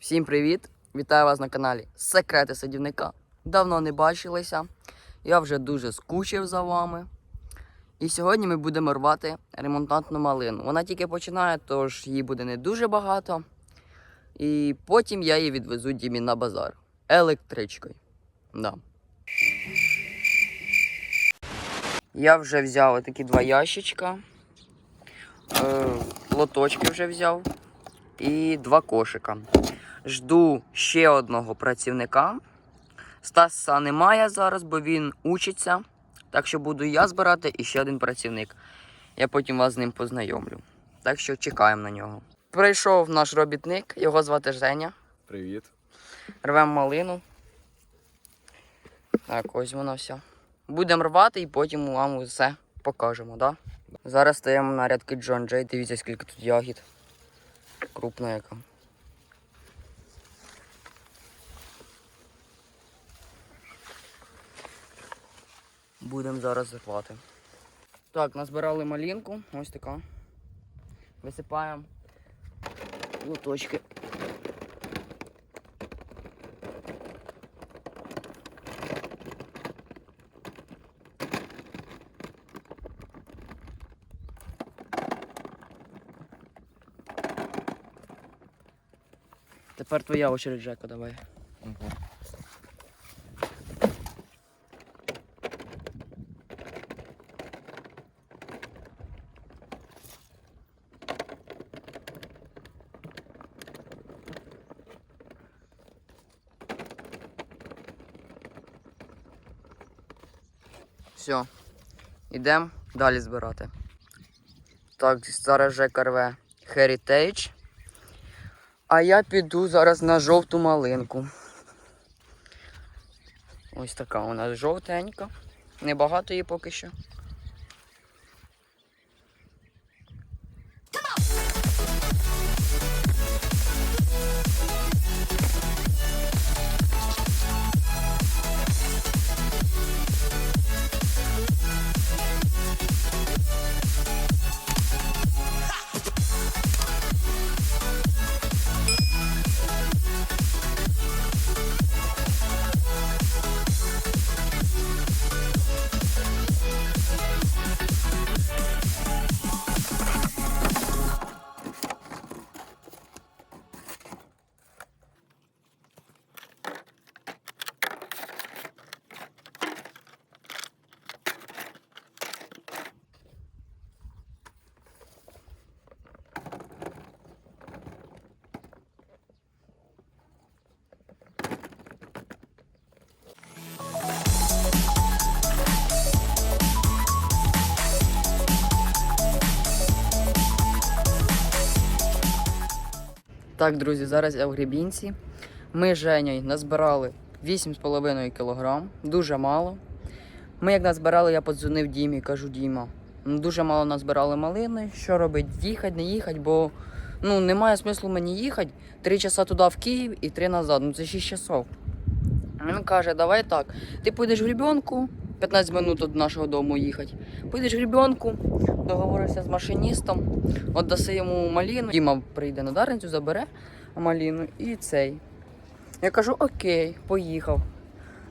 Всім привіт! Вітаю вас на каналі Секрети садівника. Давно не бачилися. Я вже дуже скучив за вами. І сьогодні ми будемо рвати ремонтантну малину. Вона тільки починає, тож її буде не дуже багато. І потім я її відвезу Дімі на базар електричкою. Да. Я вже взяв такі два ящичка. Е, лоточки вже взяв. І два кошика. Жду ще одного працівника. Стаса немає зараз, бо він учиться. Так що буду я збирати і ще один працівник. Я потім вас з ним познайомлю. Так що чекаємо на нього. Прийшов наш робітник, його звати Женя. Привіт. Рвемо малину. Так, ось воно все. Будемо рвати і потім вам все покажемо, да? Зараз стоїмо на рядки Джон Джей. Дивіться, скільки тут ягід. Крупна яка. Будемо зараз рвати. Так, назбирали малинку. Ось така. Висипаємо лоточки. Тепер твоя очередь, Жека, давай. Все, йдемо далі збирати. Так, зараз вже карве Heritage. А я піду зараз на жовту малинку. Ось така у нас жовтенька. Небагато її поки що. Так, друзі, зараз я в Гребінці. Ми з Женєю назбирали 8,5 кг, дуже мало. Ми як назбирали, я подзвонив Дімі, кажу, Діма, ну, дуже мало назбирали малини. Що робить? Їхати, не їхати, бо ну, немає смислу мені їхати. Три часа туди в Київ і три назад. Ну це 6 часов. Він каже, давай так. Ти підеш в гребенку, 15 минут від нашого дому їхати. Підеш в гребенку, договоришся з машиністом, віддаси йому маліну. Діма прийде на дарницю, забере маліну і цей. Я кажу, окей, поїхав.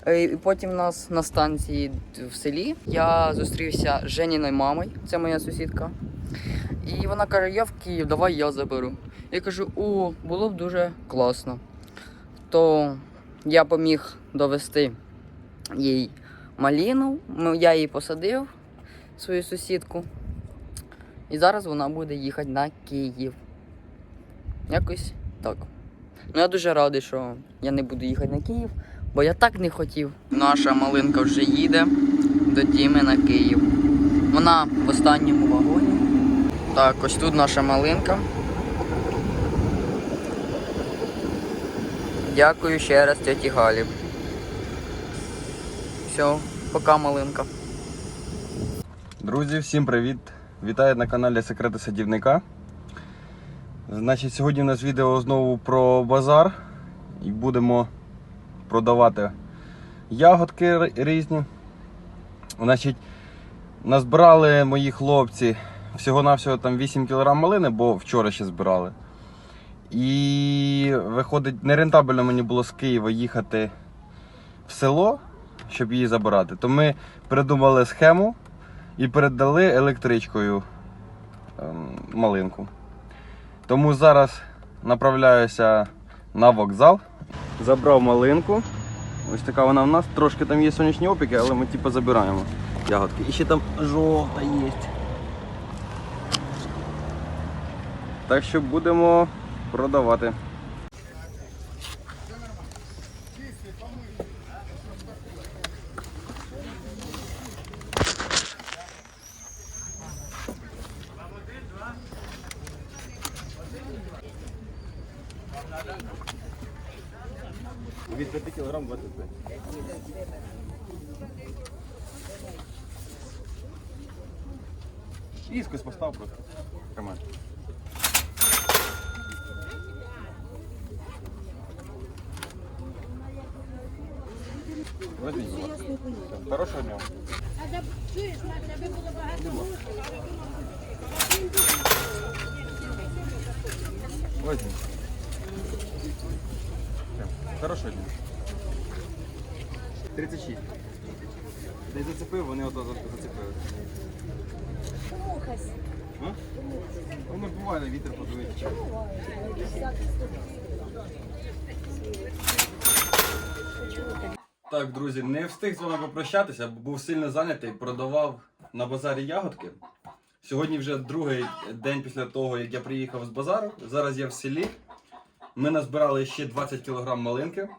Е, І потім нас на станції в селі я зустрівся з Женіною мамою, це моя сусідка. І вона каже: Я в Київ, давай я заберу. Я кажу, о, було б дуже класно. То я поміг довести їй маліну. Я її посадив, свою сусідку. І зараз вона буде їхати на Київ. Якось так. Ну я дуже радий, що я не буду їхати на Київ, бо я так не хотів. Наша малинка вже їде до Діми на Київ. Вона в останньому вагоні. Так, ось тут наша малинка. Дякую ще раз тьоті Галі. Все, пока малинка. Друзі, всім привіт! Вітаю на каналі Секрети Садівника. Значить, сьогодні у нас відео знову про базар. І будемо продавати ягодки різні. Значить, назбирали мої хлопці всього-навсього там 8 кг малини, бо вчора ще збирали. І виходить, нерентабельно мені було з Києва їхати в село, щоб її забирати. То ми придумали схему і передали електричкою ем, малинку. Тому зараз направляюся на вокзал. Забрав малинку. Ось така вона в нас. Трошки там є сонячні опіки, але ми типу забираємо ягодки. І ще там жовта є. Так що будемо продавати. Від 5 кг 25. Іскось постав просто. Тримай. Возьміть, будь ласка. Все, Хорошого дня. А де чуєш, на тебе було багато мусора. Возьміть. Все, Хорошого дня. 36. Десь зацепив, вони ото за- зацепили. А? Воно ж буває, вітер подує. Так, друзі, не встиг з вами попрощатися, бо був сильно зайнятий, продавав на базарі ягодки. Сьогодні вже другий день після того, як я приїхав з базару. Зараз я в селі. Ми назбирали ще 20 кг малинки.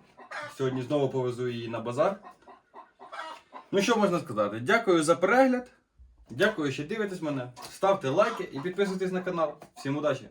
Сьогодні знову повезу її на базар. Ну що можна сказати? Дякую за перегляд. Дякую, що дивитесь мене. Ставте лайки і підписуйтесь на канал. Всім удачі!